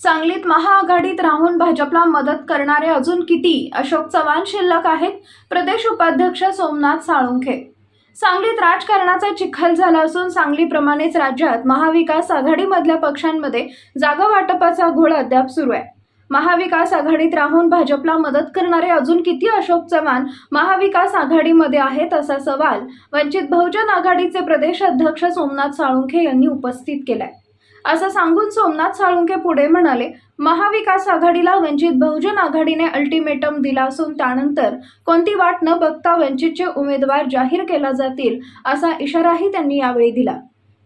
सांगलीत महाआघाडीत राहून भाजपला मदत करणारे अजून किती? अशोक चव्हाण शिल्लक आहेत. प्रदेश उपाध्यक्ष सोमनाथ साळुंखे. सांगलीत राजकारणाचा चिखल झाला असून सांगलीप्रमाणेच राज्यात महाविकास आघाडीमधल्या पक्षांमध्ये जागा वाटपाचा घोळ अद्याप सुरू आहे. महाविकास आघाडीत राहून भाजपला मदत करणारे अजून किती अशोक चव्हाण महाविकास आघाडीमध्ये आहेत असा सवाल वंचित बहुजन आघाडीचे प्रदेश अध्यक्ष सोमनाथ साळुंखे यांनी उपस्थित केलाय. असं सांगून सोमनाथ साळुंके पुढे म्हणाले महाविकास आघाडीला वंचित बहुजन आघाडीने अल्टिमेटम दिला असून त्यानंतर कोणती वाट न बघता वंचितचे उमेदवार जाहीर केला जातील असा इशाराही त्यांनी यावेळी दिला.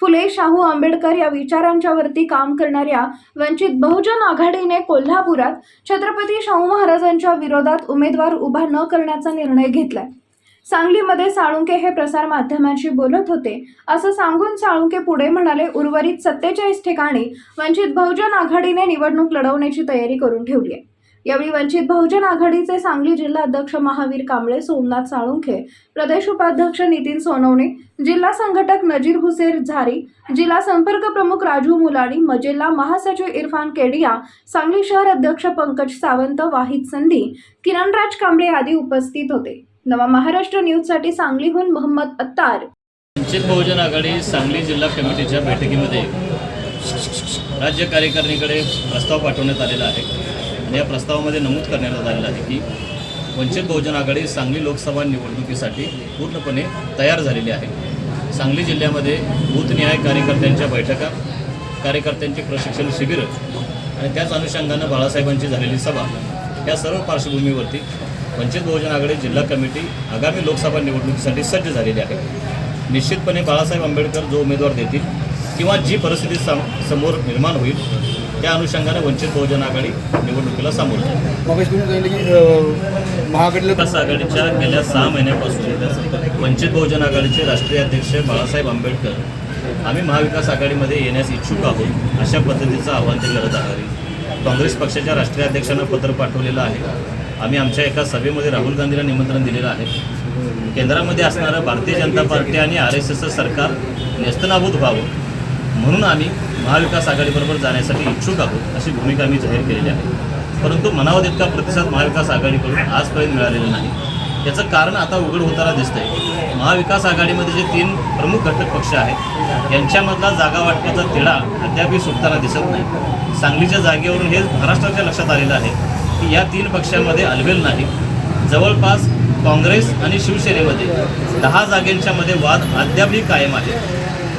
फुले शाहू आंबेडकर या विचारांच्या वरती काम करणाऱ्या वंचित बहुजन आघाडीने कोल्हापुरात छत्रपती शाहू महाराजांच्या विरोधात उमेदवार उभा न करण्याचा निर्णय घेतलाय. सांगलीमध्ये साळुंके हे प्रसार माध्यमांशी बोलत होते. असं सांगून साळुंके पुढे म्हणाले उर्वरित सत्तेचाळीस ठिकाणी वंचित बहुजन आघाडीने निवडणूक लढवण्याची तयारी करून ठेवली आहे. यावेळी वंचित बहुजन आघाडीचे सांगली जिल्हा अध्यक्ष महावीर कांबळे सोमनाथ साळुंखे प्रदेश उपाध्यक्ष नितीन सोनवणे जिल्हा संघटक नजीर हुसेर झारी जिल्हा संपर्क प्रमुख राजू मुलाणी मजेला महासचिव इरफान केडिया सांगली शहर अध्यक्ष पंकज सावंत वाहिद संधी किरणराज कांबळे आदी उपस्थित होते. नवा महाराष्ट्र न्यूजसाठी सांगलीहून मोहम्मद अत्तार. वंचित बहुजन आघाडी सांगली जिल्हा कमिटीच्या बैठकीमध्ये राज्य कार्यकारिणीकडे प्रस्ताव पाठवण्यात आलेला आहे. आणि या प्रस्तावामध्ये नमूद करण्यात आलेलं आहे की वंचित बहुजन आघाडी सांगली लोकसभा निवडणुकीसाठी पूर्णपणे तयार झालेली आहे. सांगली जिल्ह्यामध्ये बूथनिहाय कार्यकर्त्यांच्या बैठका कार्यकर्त्यांची प्रशिक्षण शिबिरं आणि त्याच अनुषंगानं बाळासाहेबांची झालेली सभा या सर्व पार्श्वभूमीवरती वंचित बहुजन आघाडी जिल्हा कमिटी आगामी लोकसभा निवडणुकीसाठी सज्ज झालेली आहे. निश्चितपणे बाळासाहेब आंबेडकर जो उमेदवार देतील किंवा जी परिस्थिती सम समोर निर्माण होईल त्या अनुषंगाने वंचित बहुजन आघाडी निवडणुकीला सामोरं जाईल. मगाशी तुम्ही सांगितलं की अं, महाआघाडीला विकास आघाडीच्या गेल्या सहा महिन्यापासून वंचित बहुजन आघाडीचे राष्ट्रीय अध्यक्ष बाळासाहेब आंबेडकर आम्ही महाविकास आघाडीमध्ये येण्यास इच्छुक आहोत अशा पद्धतीचं आव्हान ते करत आहे काँग्रेस पक्षाच्या राष्ट्रीय अध्यक्षांना पत्र पाठवलेलं आहे. आम्ही आमच्या एका सभेमध्ये राहुल गांधीला निमंत्रण दिलेलं आहे. केंद्रामध्ये असणारं भारतीय जनता पार्टी आणि आर एस एसचं सरकार न्यस्तनाभूत व्हावं म्हणून आम्ही महाविकास आघाडीबरोबर जाण्यासाठी इच्छुक आहोत अशी भूमिका आम्ही जाहीर केलेली आहे. परंतु मनावत इतका प्रतिसाद महाविकास आघाडीकडून आजपर्यंत मिळालेला नाही. याचं कारण आता उघड होताना दिसतंय. महाविकास आघाडीमध्ये जे तीन प्रमुख घटक पक्ष आहेत यांच्यामधला जागा वाटपाचा तिढा अद्यापही सुटताना दिसत नाही. सांगलीच्या जागेवरून हे महाराष्ट्राच्या लक्षात आलेलं आहे. की या तीन पक्षांमध्ये अलबेल नाही. जवळपास काँग्रेस आणि शिवसेनेमध्ये दहा जागेंच्यामध्ये वाद अद्यापही कायम आहे.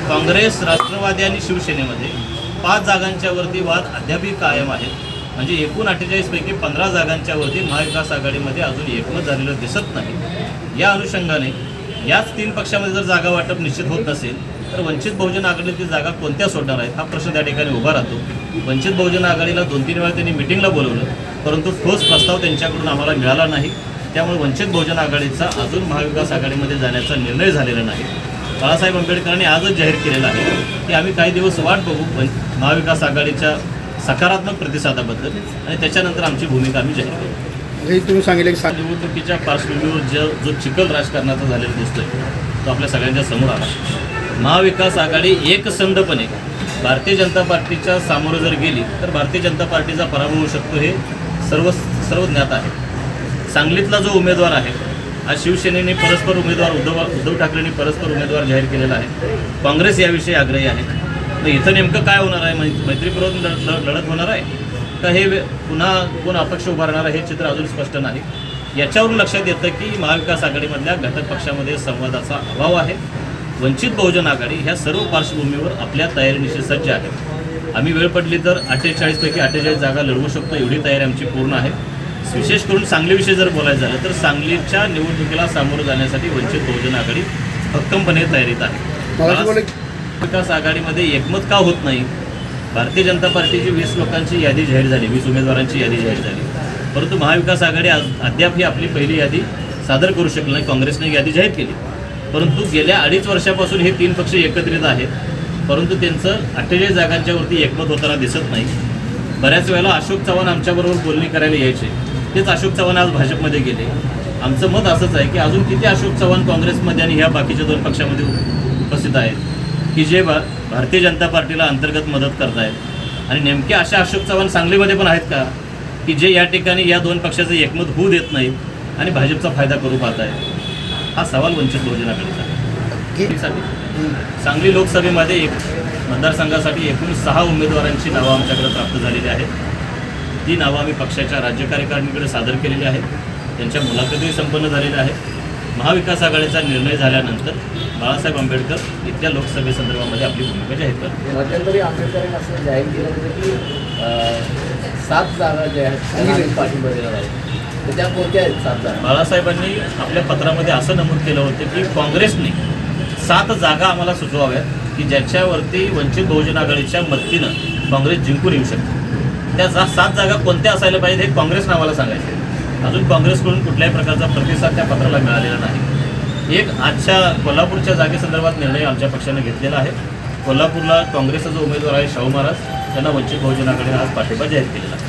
काँग्रेस राष्ट्रवादी आणि शिवसेनेमध्ये पाच जागांच्यावरती वाद अद्यापही कायम आहेत. म्हणजे एकूण अठ्ठेचाळीसपैकी पंधरा जागांच्यावरती महाविकास आघाडीमध्ये अजून एकमत झालेलं दिसत नाही. या अनुषंगाने याच तीन पक्षामध्ये जर जागा वाटप निश्चित होत नसेल तर वंचित बहुजन आघाडीतील जागा कोणत्या सोडणार आहेत? हा प्रश्न त्या ठिकाणी उभा राहतो. वंचित बहुजन आघाडीला दोन तीन वेळा त्यांनी मिटिंगला बोलवलं परंतु ठोस प्रस्ताव त्यांच्याकडून आम्हाला मिळाला नाही. त्यामुळे वंचित बहुजन आघाडीचा अजून महाविकास आघाडीमध्ये जाण्याचा निर्णय झालेला नाही. बाळासाहेब आंबेडकरांनी आजच जाहीर केलेलं आहे की आम्ही काही दिवस वाट बघू महाविकास आघाडीच्या सकारात्मक प्रतिसादाबद्दल आणि त्याच्यानंतर आमची भूमिका आम्ही जाहीर करू. हे तुम्ही सांगितलं की निवडणुकीच्या पार्श्वभूमीवर जो जो चिखल राजकारणाचा झालेला दिसतोय तो आपल्या सगळ्यांच्या समोर आला. महाविकास आघाडी एकसंधपणे भारतीय जनता पार्टीच्या सामोरं जर गेली तर भारतीय जनता पार्टीचा पराभव होऊ शकतो हे सर्व सर्व ज्ञात आहे. सांगलीतला जो उमेदवार आहे आज शिवसेनेने परस्पर उमेदवार उद्धव उद्धव ठाकरेंनी परस्पर उमेदवार जाहीर केलेला आहे. काँग्रेस याविषयी आग्रही आहे. तर इथं नेमकं काय होणार आहे? मै- मैत्रीपूर्वक लढ- लढत होणार आहे? का हे पुन्हा कोण अपक्ष उभारणार आहे हे चित्र अजून स्पष्ट नाही. याच्यावरून लक्षात येतं की महाविकास आघाडीमधल्या घटक पक्षामध्ये संवादाचा अभाव आहे. वंचित बहुजन आघाडी ह्या सर्व पार्श्वभूमीवर आपल्या तयारीनिशी सज्ज आहे. आम्ही वेळ पडली तर अठ्ठेचाळीसपैकी अठ्ठेचाळीस जागा लढवू शकतो एवढी तयारी आमची पूर्ण आहे. विशेष करून सांगलीविषयी जर बोलायचं झालं तर सांगलीच्या निवडणुकीला सामोरं जाण्यासाठी वंचित बहुजन आघाडी भक्कमपणे तयारीत आहे. विकास आघाडीमध्ये एकमत का होत नाही? भारतीय जनता पार्टीची वीस लोकांची यादी जाहीर झाली वीस उमेदवारांची यादी जाहीर झाली. परंतु महाविकास आघाडी आज अद्याप ही आपली पहिली यादी सादर करू शकली नाही. काँग्रेसने यादी जाहीर केली. परंतु गेल्या अडीच वर्षापासून हे तीन पक्ष एकत्रित आहेत. परंतु त्यांचं अठ्ठेचाळीस जागांच्या वरती एकमत होताना दिसत नाही. बऱ्याच वेळेला अशोक चव्हाण आमच्याबरोबर बोलणी करायला यायचे. तेच अशोक चव्हाण आज भाजपमध्ये गेले. आमचं मत असंच आहे की अजून किती अशोक चव्हाण काँग्रेसमध्ये आणि ह्या बाकीच्या दोन पक्षामध्ये उपस्थित आहेत की जे बा भारतीय जनता पार्टीला अंतर्गत मदत करतायत. आणि नेमके अशा अशोक चव्हाण सांगलीमध्ये पण आहेत का की जे या ठिकाणी या दोन पक्षाचं एकमत होऊ देत नाहीत आणि भाजपचा फायदा करू पाहत आहेत हा सवाल वंचित आहे. हं. सांगली लोकसभेमध्ये एक मतदारसंघासाठी एकूण सहा उमेदवारांची नावं आमच्याकडे प्राप्त झालेली आहेत. ती नावं आम्ही पक्षाच्या राज्य कार्यकारिणीकडे सादर केलेली आहेत. त्यांच्या मुलाखतही संपन्न झालेल्या आहेत. महाविकास आघाडीचा निर्णय झाल्यानंतर बाळासाहेब आंबेडकर इथल्या लोकसभेसंदर्भामध्ये आपली भूमिका जाहीर करतील. मध्यंतरी आंबेडकरांनी असं जाहीर केलं होतं की सात जागा ज्या आहेत पाठिंबा तर त्या कोणत्या आहेत सात बाळासाहेबांनी आपल्या पत्रामध्ये असं नमूद केलं होतं की काँग्रेसने सात जागा आम्हाला सुचवाव्यात की ज्याच्यावरती वंचित बहुजन आघाडीच्या मदतीनं काँग्रेस जिंकून येऊ शकते. त्या जा सात जागा कोणत्या असायला पाहिजेत हे काँग्रेसनं आम्हाला सांगायचे अजून काँग्रेसकडून कुठल्याही प्रकारचा प्रतिसाद त्या पत्राला मिळालेला नाही. एक आजच्या कोल्हापूरच्या जागेसंदर्भात निर्णय आमच्या पक्षाने घेतलेला आहे. कोल्हापूरला काँग्रेसचा जो उमेदवार आहे शाहू महाराज त्यांना वंचित बहुजन आघाडीनं आज पाठिंबा जाहीर केलेला आहे.